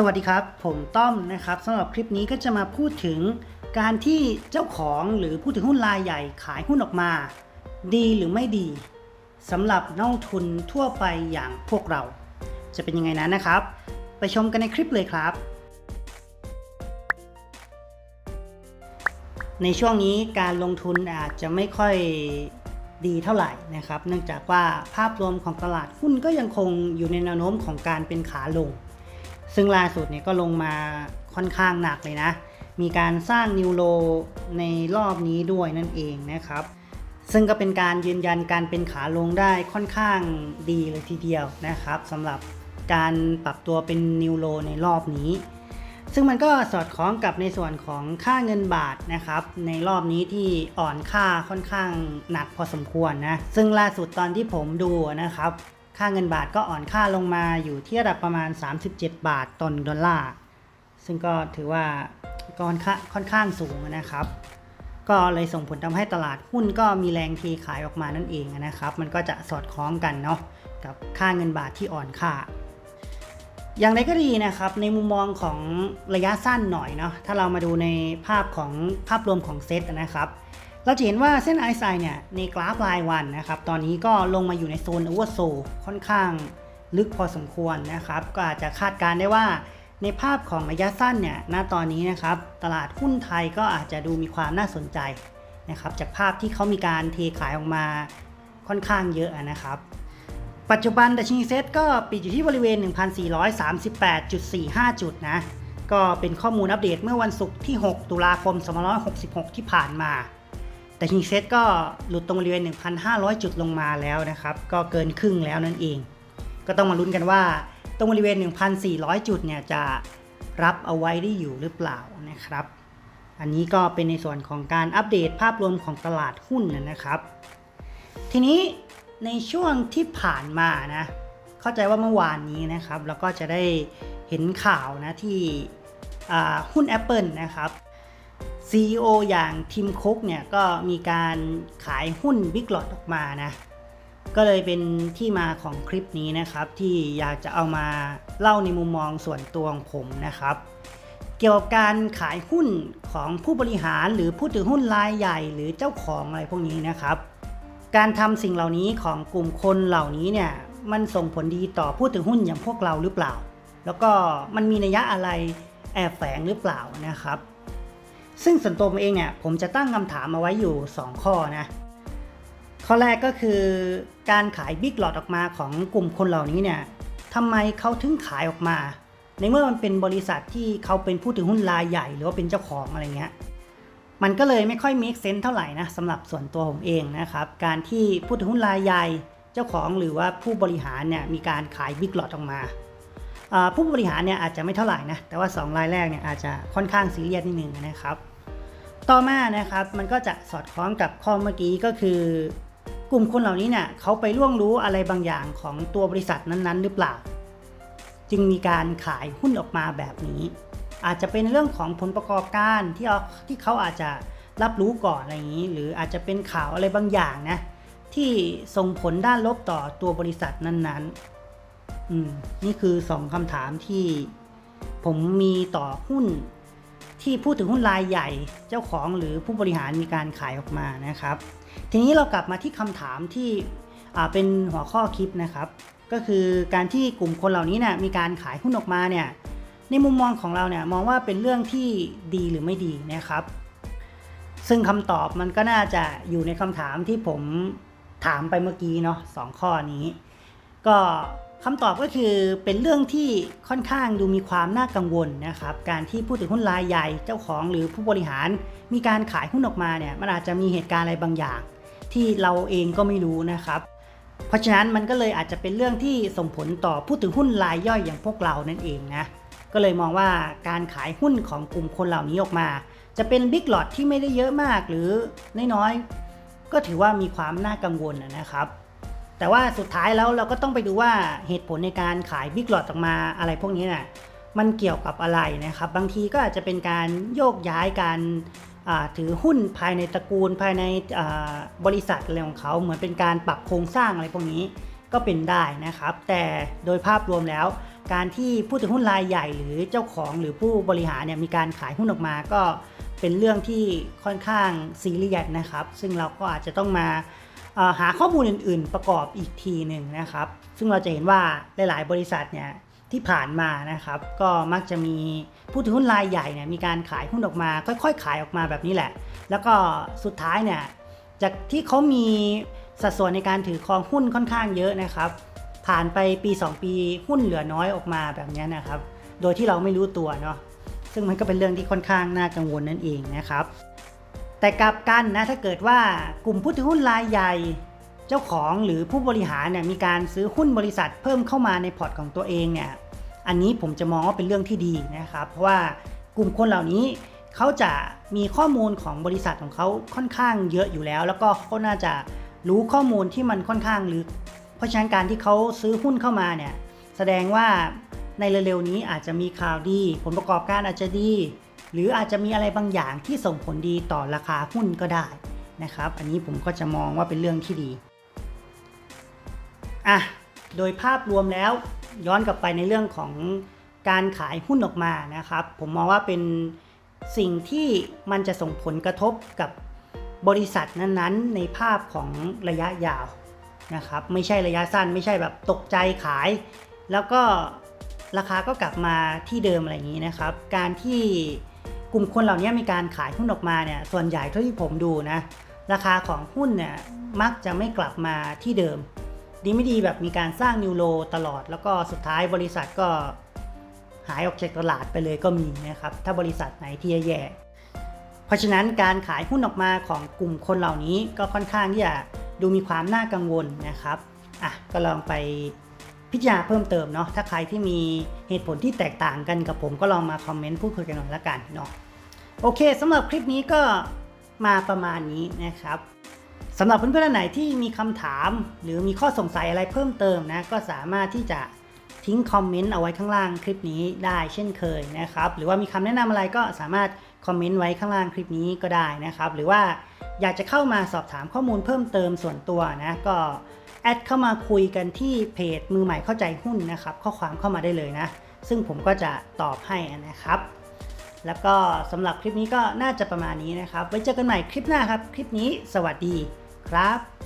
สวัสดีครับ ผมต้อมนะครับสำหรับคลิปนี้ก็จะมาพูดถึงการที่เจ้าของหรือผู้ถือหุ้นรายใหญ่ขายหุ้นออกมา ดีหรือไม่ดีสำหรับนักลงทุนทั่วไปอย่างพวกเรา จะเป็นยังไงนั้นนะครับ ไปชมกันในคลิปเลยครับ ในช่วงนี้การลงทุนอาจจะไม่ค่อยดีเท่าไหร่นะครับ เนื่องจากว่าภาพรวมของตลาดหุ้นก็ยังคงอยู่ในแนวโน้มของการเป็นขาลง ซึ่งล่าสุดเนี่ยก็ลงมาค่อนข้างหนักเลยนะ มีการสร้างนิวโลในรอบนี้ด้วยนั่นเองนะครับ ซึ่งก็เป็นการยืนยันการเป็นขาลงได้ค่อนข้างดีเลยทีเดียวนะครับสำหรับการปรับตัวเป็นนิวโลในรอบนี้ ซึ่งมันก็สอดคล้องกับในส่วนของค่าเงินบาทนะครับ ในรอบนี้ที่อ่อนค่าค่อนข้างหนักพอสมควรนะ ซึ่งล่าสุดตอนที่ผมดูนะครับ ค่าเงินบาทก็อ่อนค่าลงมาอยู่ที่ระดับประมาณ 37 บาทต่อดอลลาร์ ซึ่งก็ถือว่าก่อนข้าค่อนข้างสูงนะครับ ก็เลยส่งผลทำให้ตลาดหุ้นก็มีแรงเทขายออกมานั่นเองนะครับ มันก็จะสอดคล้องกันเนาะกับค่าเงินบาทที่อ่อนค่า อย่างไรก็ดีนะครับ ในมุมมองของระยะสั้นหน่อยเนาะ ถ้าเรามาดูในภาพของภาพรวมของเซตนะครับ เราจะเห็นว่าเส้นไอซ์ไซเนี่ย ในกราฟรายวันนะครับ ตอนนี้ก็ลงมาอยู่ในโซนโอเวอร์โซค่อนข้างลึกพอสมควรนะครับ ก็อาจจะคาดการได้ว่าในภาพของระยะสั้นเนี่ย ณ ตอนนี้นะครับ ตลาดหุ้นไทยก็อาจจะดูมีความน่าสนใจนะครับ จากภาพที่เขามีการเทขายออกมาค่อนข้างเยอะนะครับ ปัจจุบันดัชนีเซ็ตก็ปิดอยู่ที่บริเวณ 1,438.45 จุดนะ ก็เป็นข้อมูลอัปเดตเมื่อวันศุกร์ที่ 6 ตุลาคม 2566 ที่ผ่านมา แต่ชิงเซตก็หลุดตรงบริเวณ 1,500 จุดลงมาแล้วนะครับ ก็เกินครึ่งแล้วนั่นเอง ก็ต้องมาลุ้นกันว่า ตรงบริเวณ 1,400 จุดเนี่ยจะรับเอาไว้ได้อยู่หรือเปล่านะครับ อันนี้ก็เป็นในส่วนของการอัปเดตภาพรวมของตลาดหุ้นนะครับ ทีนี้ในช่วงที่ผ่านมานะ เข้าใจว่าเมื่อวานนี้นะครับ แล้วก็จะได้เห็นข่าวนะที่หุ้น Apple นะครับ CEO อย่างทิมคุกเนี่ยก็มีการขายหุ้น Big Lot ออกมานะก็เลยเป็นที่มาของคลิปนี้นะครับ ที่อยากจะเอามาเล่าในมุมมองส่วนตัวของผมนะครับ เกี่ยวกับการขายหุ้นของผู้บริหารหรือผู้ถือหุ้นรายใหญ่หรือเจ้าของอะไรพวกนี้นะครับ การทำสิ่งเหล่านี้ของกลุ่มคนเหล่านี้เนี่ยมันส่งผลดีต่อผู้ถือหุ้นอย่างพวกเราหรือเปล่า แล้วก็มันมีนัยยะอะไรแอบแฝงหรือเปล่านะครับ ซึ่งส่วนตัวผมเองเนี่ยผมจะตั้งคำถามมาไว้อยู่ 2 ข้อนะ ข้อแรกก็คือการขายบิ๊กหลอดออกมาของกลุ่มคนเหล่านี้เนี่ยทำไมเขาถึงขายออกมา ในเมื่อมันเป็นบริษัทที่เขาเป็นผู้ถือหุ้นรายใหญ่ หรือว่าเป็นเจ้าของอะไรเงี้ยมันก็เลยไม่ค่อย make sense เท่าไหร่นะสำหรับส่วนตัวผมเองนะครับ การที่ผู้ถือหุ้นรายใหญ่เจ้าของหรือว่าผู้บริหารเนี่ยมีการขายบิ๊กหลอดออกมาอ่า ผู้บริหารเนี่ยอาจจะไม่เท่าไหร่นะ แต่ว่า 2 รายแรกเนี่ยอาจจะค่อนข้างซีเรียสนิดนึงนะครับ ต่อมานะครับมันก็จะสอดคล้องกับข้อเมื่อกี้ก็คือกลุ่มคนเหล่านี้เนี่ยเขาไปล่วงรู้อะไรบางอย่างของตัวบริษัทนั้นๆ หรือเปล่า จึงมีการขายหุ้นออกมาแบบนี้ อาจจะเป็นเรื่องของผลประกอบการที่เอาที่เขาอาจจะรับรู้ก่อนอะไรอย่างนี้ หรืออาจจะเป็นข่าวอะไรบางอย่างนะที่ส่งผลด้านลบต่อตัวบริษัทนั้นๆ อืมนี่คือสองคำถามที่ผมมีต่อหุ้นที่พูดถึงหุ้นรายใหญ่เจ้าของหรือผู้บริหารมีการขายออกมานะครับ ทีนี้เรากลับมาที่คำถามที่เป็นหัวข้อคลิปนะครับ ก็คือการที่กลุ่มคนเหล่านี้เนี่ยมีการขายหุ้นออกมาเนี่ยในมุมมองของเราเนี่ยมองว่าเป็นเรื่องที่ดีหรือไม่ดีนะครับ ซึ่งคำตอบมันก็น่าจะอยู่ในคำถามที่ผมถามไปเมื่อกี้เนาะสองข้อนี้ ก็ คำตอบก็คือเป็นเรื่องที่ค่อนข้างดูมีความน่ากังวลนะครับ การที่ผู้ถือหุ้นรายใหญ่เจ้าของหรือผู้บริหาร มีการขายหุ้นออกมาเนี่ยมันอาจจะมีเหตุการณ์อะไรบางอย่าง ที่เราเองก็ไม่รู้นะครับ เพราะฉะนั้นมันก็เลยอาจจะเป็นเรื่องที่ส่งผลต่อผู้ถือหุ้นรายย่อยอย่างพวกเรานั่นเองนะก็เลยมองว่าการขายหุ้นของกลุ่มคนเหล่านี้ออกมา จะเป็นบิ๊กหลอดที่ไม่ได้เยอะมากหรือน้อยๆก็ถือว่ามีความน่ากังวลนะครับ แต่ว่าสุดท้ายแล้วเราก็ต้องไปดูว่าเหตุผลในการขายบิ๊กหลอดออกมาอะไรพวกนี้น่ะมันเกี่ยวกับอะไรนะครับ บางทีก็อาจจะเป็นการโยกย้ายการถือหุ้นภายในตระกูลภายในบริษัทอะไรของเขาเหมือนเป็นการปรับโครงสร้างอะไรพวกนี้ก็เป็นได้นะครับ แต่โดยภาพรวมแล้ว การที่ผู้ถือหุ้นรายใหญ่หรือเจ้าของหรือผู้บริหารเนี่ยมีการขายหุ้นออกมาก็เป็นเรื่องที่ค่อนข้างซีเรียสนะครับ ซึ่งเราก็อาจจะต้องมา หาข้อมูลอื่น ๆ ประกอบอีกทีหนึ่งนะครับ ซึ่งเราจะเห็นว่าหลาย ๆ บริษัทเนี่ยที่ผ่านมานะครับ ก็มักจะมีผู้ถือหุ้นรายใหญ่เนี่ยมีการขายหุ้นออกมา ค่อย ๆ ขายออกมาแบบนี้แหละ แล้วก็สุดท้ายเนี่ยจากที่เขามีสัดส่วนในการถือครองหุ้นค่อนข้างเยอะนะครับ ผ่านไปปี 2 ปีหุ้นเหลือน้อยออกมาแบบนี้นะครับ โดยที่เราไม่รู้ตัวเนาะซึ่งมันก็เป็นเรื่องที่ค่อนข้างน่ากังวลนั่นเองนะครับ แต่กลับกันนะถ้าเกิดว่ากลุ่มผู้ถือหุ้นรายใหญ่ เจ้าของหรือผู้บริหารเนี่ยมีการซื้อหุ้นบริษัทเพิ่มเข้ามาในพอร์ตของตัวเองเนี่ยอันนี้ผมจะมองว่าเป็นเรื่องที่ดีนะครับ เพราะว่ากลุ่มคนเหล่านี้เขาจะมีข้อมูลของบริษัทของเขาค่อนข้างเยอะอยู่แล้ว แล้วก็เขาน่าจะรู้ข้อมูลที่มันค่อนข้างลึก เพราะฉะนั้นการที่เขาซื้อหุ้นเข้ามาเนี่ยแสดงว่าในเร็วๆนี้อาจจะมีข่าวดี ผลประกอบการอาจจะดี หรืออาจจะมีอะไรบางอย่างที่ส่งผลดีต่อราคาหุ้นก็ได้นะครับ อันนี้ผมก็จะมองว่าเป็นเรื่องที่ดีอะโดยภาพรวมแล้วย้อนกลับไปในเรื่องของการขายหุ้นออกมานะครับ ผมมองว่าเป็นสิ่งที่มันจะส่งผลกระทบกับบริษัทนั้นๆ ในภาพของระยะยาวนะครับ ไม่ใช่ระยะสั้น ไม่ใช่แบบตกใจขาย แล้วก็ราคาก็กลับมาที่เดิมอะไรอย่างนี้นะครับ การที่ กลุ่มคนเหล่านี้มีการขายหุ้นออกมาเนี่ยส่วนใหญ่เท่าที่ผมดูนะราคาของหุ้นเนี่ยมักจะไม่กลับมาที่เดิม ดีไม่ดีแบบมีการสร้างนิวโลตลอด แล้วก็สุดท้ายบริษัทก็หายออกจากตลาดไปเลยก็มีนะครับถ้าบริษัทไหนที่แย่เพราะฉะนั้นการขายหุ้นออกมาของกลุ่มคนเหล่านี้ก็ค่อนข้างที่จะดูมีความน่ากังวลนะครับอะก็ลองไป พิจารณาเพิ่มเติมเนาะถ้าใครที่มีเหตุผลที่แตกต่างกันกับผมก็ลองมาคอมเมนต์พูดคุยกันหน่อยละกันเนาะโอเคสำหรับคลิปนี้ก็มาประมาณนี้นะครับสำหรับเพื่อนๆท่านไหนที่มีคำถาม หรือมีข้อสงสัยอะไรเพิ่มเติมนะก็สามารถที่จะทิ้งคอมเมนต์เอาไว้ข้างล่างคลิปนี้ได้เช่นเคยนะครับหรือว่ามีคำแนะนำอะไรก็สามารถคอมเมนต์ไว้ข้างล่างคลิปนี้ก็ได้นะครับ หรือว่าอยากจะเข้ามาสอบถามข้อมูลเพิ่มเติมส่วนตัวนะก็ แอดเข้ามาคุยกันที่เพจมือใหม่เข้าใจหุ้นนะครับ ข้อความเข้ามาได้เลยนะ ซึ่งผมก็จะตอบให้นะครับ แล้วก็สำหรับคลิปนี้ก็น่าจะประมาณนี้นะครับ ไว้เจอกันใหม่คลิปหน้าครับ คลิปนี้สวัสดีครับ